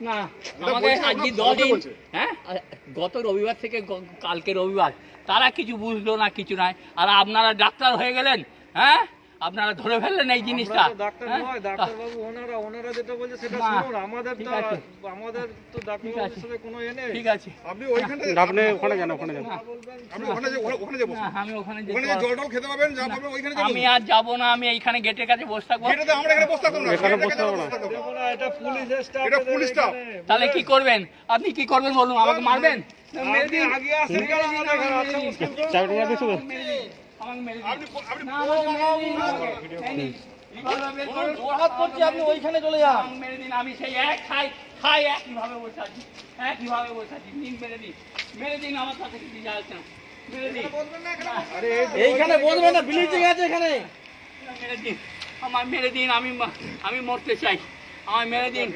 না আমাকে আজকে দশ দিন হ্যাঁ? গত রবিবার থেকে কালকে রবিবার তারা কিছু বুঝলো না কিছু নাই। আর আপনারা ডাক্তার হয়ে গেলেন হ্যাঁ? আপনারা ধরে ফেললেন এই জিনিসটা। ডাক্তার হ্যাঁ? ডাক্তারবাবু ওনারা ওনারা যেটা বলছে সেটা শুনুন আমাদের তো আমাদের তো সাথে কোনো এ নেই। ঠিক আছে। আপনি ওইখানে আপনি ওখানে যান ওখানে যান। আপনি ওখানে যে ওখানে- ওখানে যে বসুন আমি ওখানে জল টল খেতে পাবেন যা পাবেন ওইখানে আমি আর যাব না আমি এইখানে গেটের কাছে বসে থাকব। এটাতে আমরা এখানে বসে থাকতাম না। এখানে এটাতে বসতে হবে না। বসে থাকতাম না। এটা পুলিশ স্টাফ। এটা পুলিশ। তাহলে কি করবেন? আপনি কি করবেন বলুন? আমাকে মারবেন? মেরে দিন। আগে আসেন কেন আমাদের আসা মুশকিল। আমাকে মেরে। আপনি আপনি। আপনি ওইখানে চলে যান মেরে দিন আমি সেই এক খাই খাই একইভাবে বসে আছি একইভাবে বসে আছি দিন মেরে দিন মেরে দিন আমার সাথে কিছু যায় না মেরে দিন এইখানে বসবে না ব্লিচিং আছে এখানে মেরে দিন আমার মেরে দিন আমি আমি মরতে চাই আমার মেরে দিন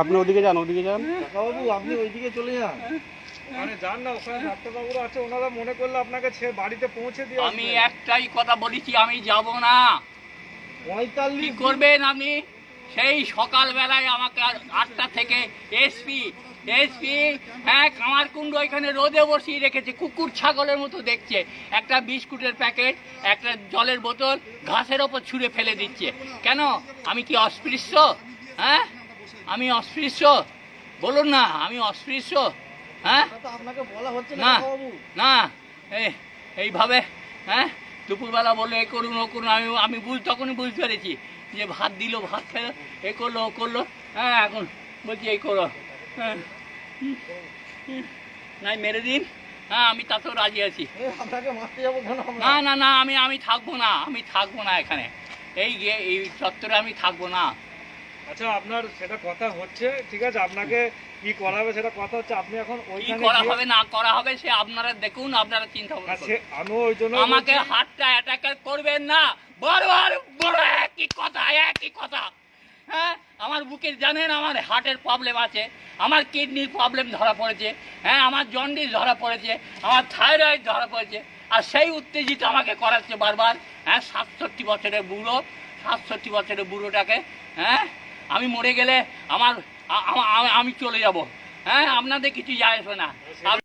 আপনি ওদিকে যান ওদিকে যান। বাবু আপনি ওইদিকে চলে যান। মানে যান না ওখানে ডাক্তারবাবুরা আছে ওনারা মনে করলে আপনাকে বাড়িতে পৌঁছে দিয়ে আমি একটাই কথা বলেছি আমি যাব না। পঁয়তাল্লিশ করবেন আপনি? সেই সকালবেলায় আমাকে আটটা থেকে এসপি এসপি হ্যাঁ এখানে রোদে বসিয়ে রেখেছে কুকুর ছাগলের মতো দেখছে। একটা বিস্কুটের প্যাকেট একটা জলের বোতল ঘাসের ওপর ছুঁড়ে ফেলে দিচ্ছে। কেন? আমি কি অস্পৃশ্য? হ্যাঁ? আমি অস্পৃশ্য। বলুন না আমি অস্পৃশ্য। হ্যাঁ? আপনাকে বলা হচ্ছে না না এইভাবে হ্যাঁ? দুপুরবেলা বলে এ করুন ও করুন। আমি আমি বুঝ তখনই বুঝতে পেরেছি যে ভাত দিল ভাত খেলো এ করল ও করল। হ্যাঁ এখন বলছি এই করো। হ্যাঁ। নাই মেরে দিন। হ্যাঁ আমি তাতেও রাজি আছি? না না না আমি আমি থাকব না আমি থাকব না এখানে। এই এই চত্বরে আমি থাকব না। আচ্ছা আপনার সেটা কথা হচ্ছে ঠিক আছে আপনাকে কি করাবে সেটা কথা হচ্ছে আপনি এখন কি ওইখানে করা হবে না করা হবে সে আপনারা দেখুন আপনারা চিন্তা করুন। সে- আমিও ওই জন্য আমাকে হাতটা অ্যাটাক করবেন না বারবার বড় একই কথা একই কথা হ্যাঁ আমার বুকে জানেন আমার হার্টের প্রবলেম আছে আমার কিডনির প্রবলেম ধরা পড়েছে হ্যাঁ আমার জন্ডিস ধরা পড়েছে আমার থাইরয়েড ধরা পড়েছে আর সেই উত্তেজিত আমাকে করাচ্ছে বারবার হ্যাঁ সাতষট্টি বছরের বুড়ো সাতষট্টি বছরের বুড়োটাকে হ্যাঁ আমি মরে গেলে আমার আমি চলে যাব। হ্যাঁ আপনাদের কিছু যায় আসবে না।